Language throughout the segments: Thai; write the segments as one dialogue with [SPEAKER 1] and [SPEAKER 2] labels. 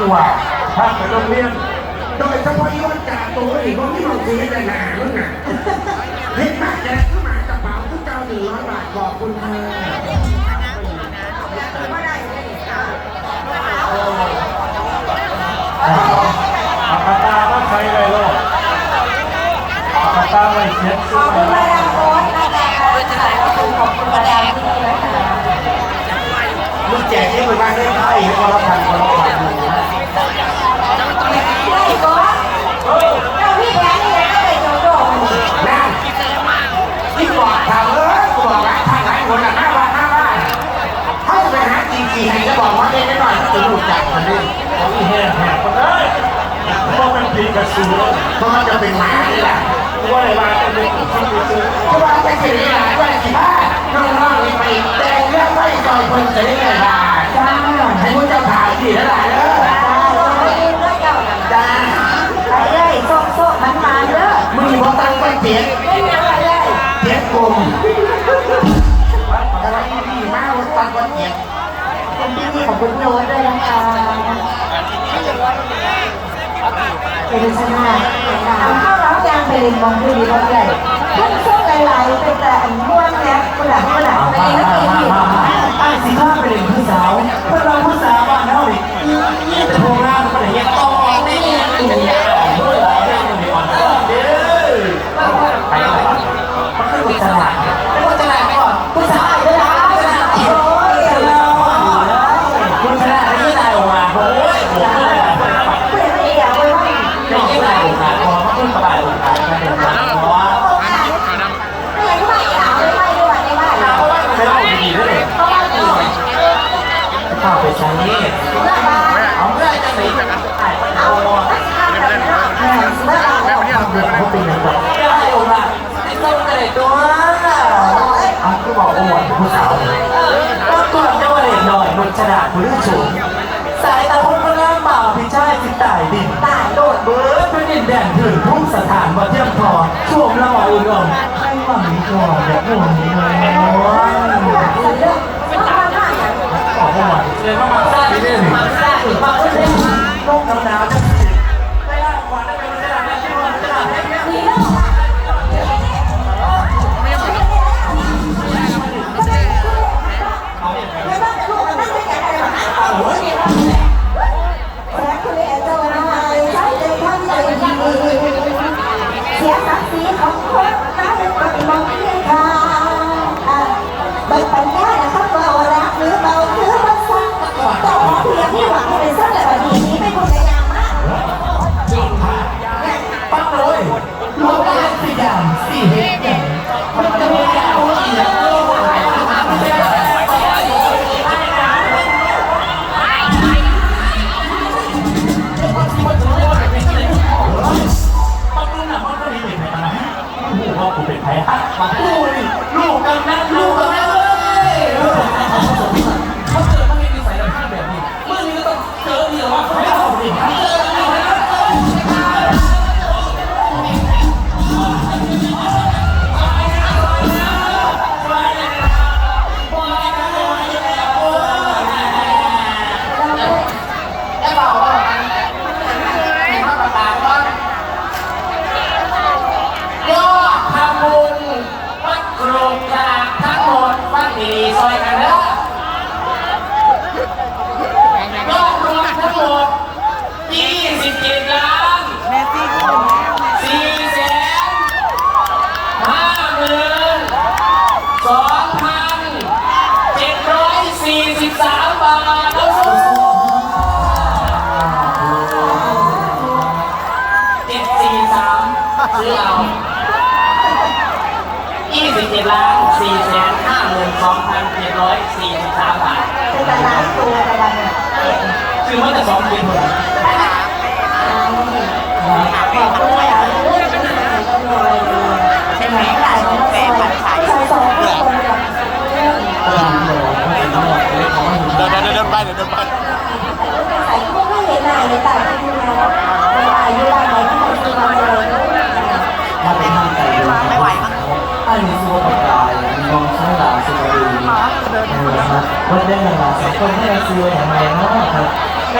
[SPEAKER 1] จังหวั
[SPEAKER 2] ดาไปโรงเรียน
[SPEAKER 1] โดยเฉพาะยอดจากตัวอีกเพราะที่เราคุยกันนานแล้อะเห็นมากแกเข้ามากระเป๋าผู้เจ้าหนึ่งร้อยบาทขอบคุณเธอ
[SPEAKER 2] อาคาตาก็ใช้เลยลูกอาคาตาไม่เช็ด
[SPEAKER 3] ขอบคุณมาดามโอ๊ตนะคะขอบคุณมาดามด้วยนะคะ
[SPEAKER 1] ลูกแจกให้คน
[SPEAKER 3] บ้านได้ไหม
[SPEAKER 1] ขอรับทานคนละ บอกว่าเองไม่ด้วอยจะดจักมันดิ
[SPEAKER 2] เขาอีแห่แหบมันเลยเพราะมันปีกระสือ
[SPEAKER 1] เพราะมันจะเป็นหมานี่แหละ
[SPEAKER 2] ว่าอะไรมาจะเป็นปีกระสุน
[SPEAKER 1] เพราะว่าไปสิริหลานไปสิบ้าน้องๆนี่ไปแต่งเรื่องไม่ซอยคนจะได้ไงล่ะ
[SPEAKER 3] จ้า
[SPEAKER 1] ให้ผู้เจ้าถามสิแล้วล่ะเด้อ
[SPEAKER 3] จ้าไปเลยโซ่โซ่มันมาเย
[SPEAKER 1] อะ
[SPEAKER 3] มึง
[SPEAKER 1] บอกตั้งไป
[SPEAKER 3] เสียงเสียงกลม ใช่ไหมเอ
[SPEAKER 2] เข้าวร้าวยางไปเลงมองดูดี
[SPEAKER 3] ว่าอะ
[SPEAKER 2] ไร ผู้สาปรา
[SPEAKER 3] กฏเยา
[SPEAKER 2] ว
[SPEAKER 3] เด็
[SPEAKER 2] กหน่อ
[SPEAKER 3] ยบน
[SPEAKER 2] ฉลาดผู้เลือดสูงสายตาพุ่งก็ล่างเปล่าพิชายติดตายดิน
[SPEAKER 3] ตายโดด
[SPEAKER 2] เบิร์ดด้วดินแดนถึงทุ่งสถานวัดเยี่ยมพอช่วงละหมออุดม
[SPEAKER 3] ให้หวังก่
[SPEAKER 2] อนแบบนี้เลย เลยมามาซ่าดิ
[SPEAKER 3] เด่
[SPEAKER 4] นี่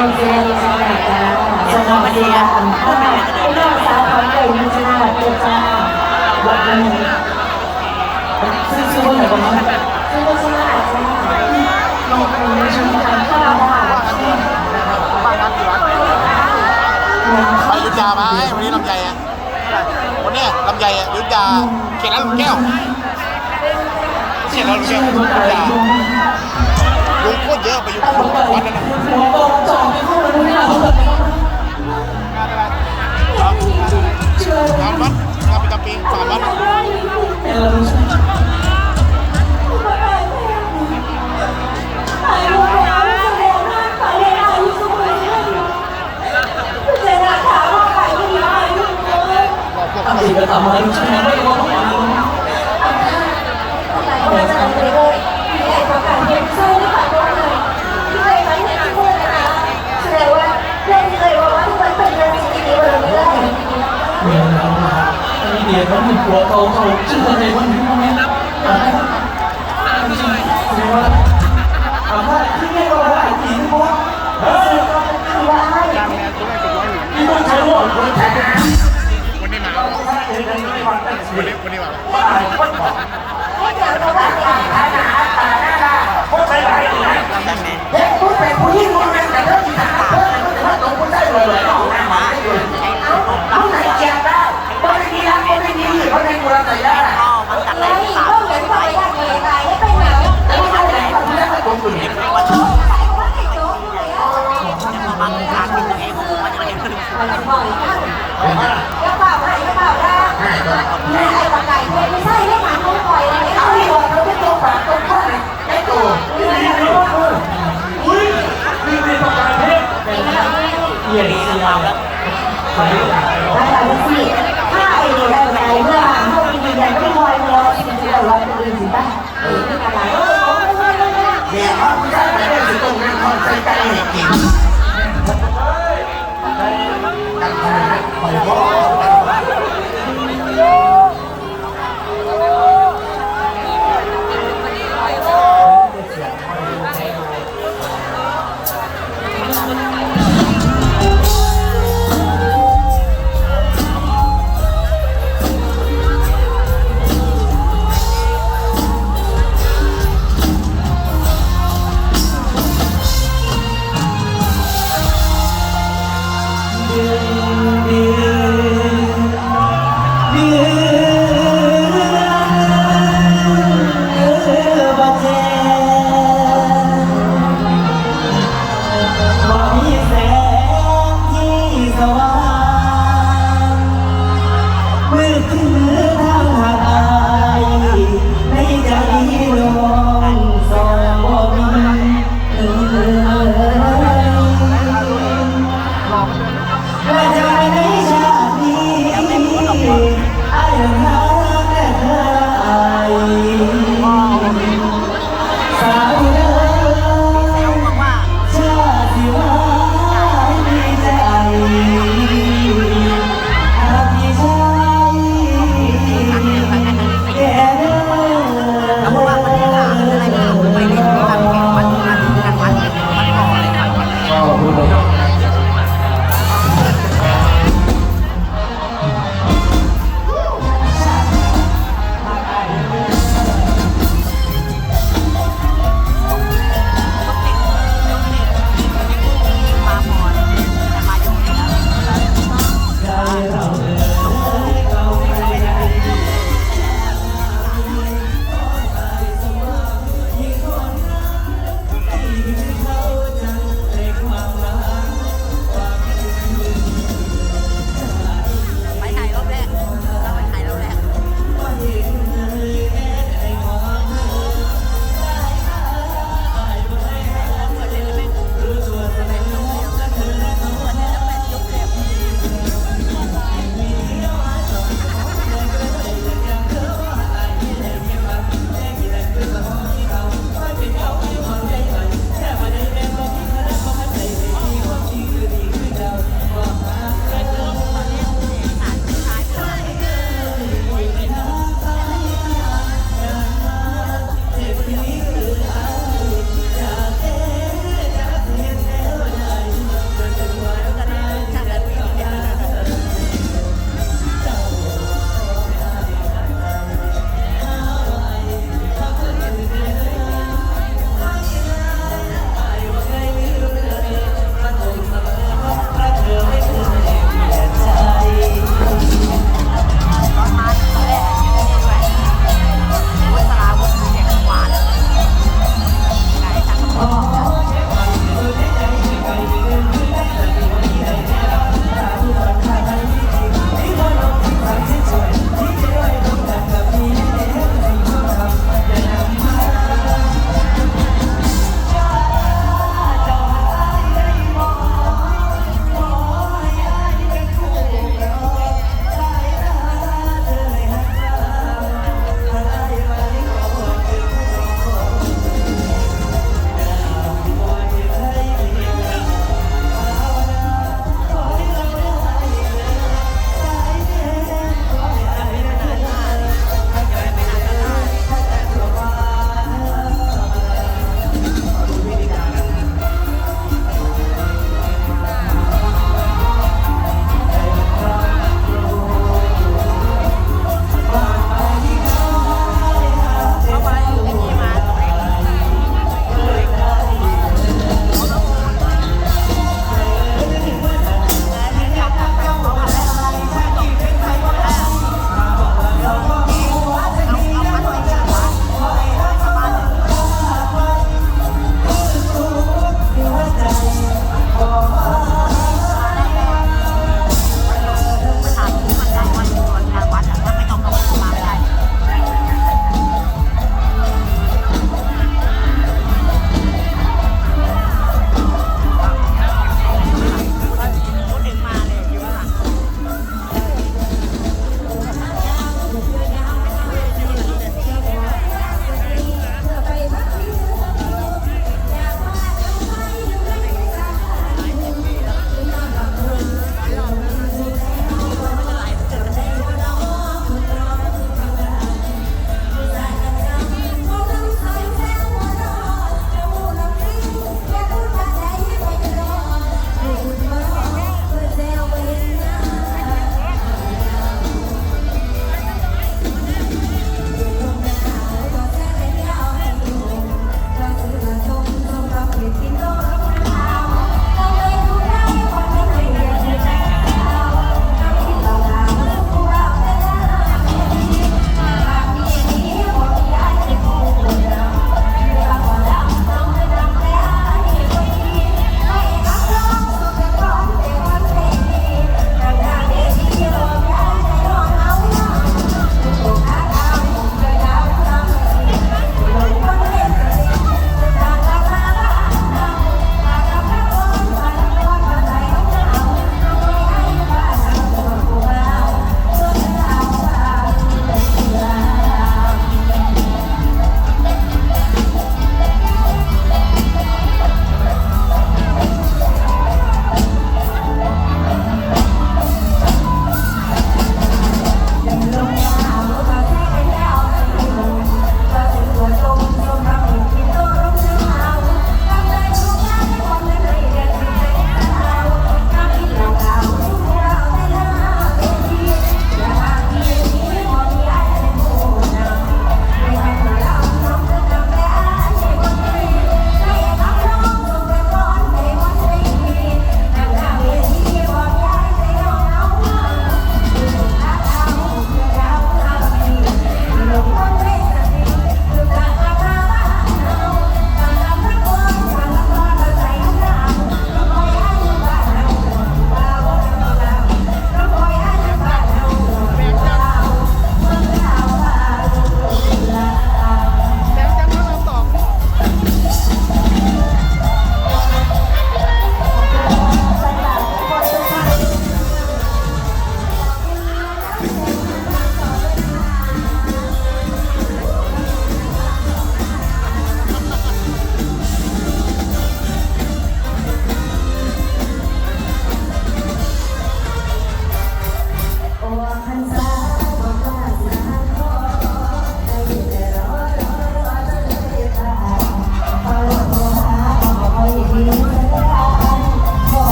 [SPEAKER 4] น้
[SPEAKER 3] อ
[SPEAKER 2] งเสียง
[SPEAKER 4] ชนะจ้าสมองเสียงอันข้าวน้องสาวของเก่งชนะจ้าวันนี้
[SPEAKER 2] ซื้อซื้อว่าไหนบ้าง
[SPEAKER 4] คือชนะจ้าน้องเป็นชนข้าว่าน
[SPEAKER 1] ไปยุทธยาไหมวันนี้ลำไยอะวันนี้ลำไยอะยุทธยาเขตนั้นลุงแก้วเขตนั้นลุงแก้วลุงโคตรเยอะไปอยู่วัดนั้นน
[SPEAKER 2] งาน
[SPEAKER 1] วัดงานประจำปีสามวัด
[SPEAKER 2] เออ
[SPEAKER 1] บอกพวก
[SPEAKER 2] ตั้งใจทำอะไรใช่ไหมไม่รู้ว่าต้องมาเรียนแล้วนะ อันนี้เรียนแล้วมันหัวโตเขาชื่ออะไรวันนี้วันนี้จริงเรียกว่าอ่าถ้าที่เรียกว่าอะไรอีกว่าเฮ้ยนี่ต้องใช้หัวคนแทน
[SPEAKER 1] วันนี้มาวันนี้วันนี้มา
[SPEAKER 5] คนใส่ไหลนี่นะเฮ้ยคุณเป็นผู้หญิงคุณเป็นแต่เรื่องที่ทำเพื่อนแต่ว่าตรงคุณได้เลยเลยน้องแม่หมาได้เลยเอาไหน เราใส่ได้แต่ไม่ได้ไหนคนที่ได้ไม่ตรงอยู่เนี่ยเอาที่บอกเราไม่ตรงปากรงข้อไหนไอ้ตัว
[SPEAKER 2] อุ้ยนี่เป็ นั้
[SPEAKER 4] น
[SPEAKER 5] คนใจเห็นกินกันทำไมปล่อย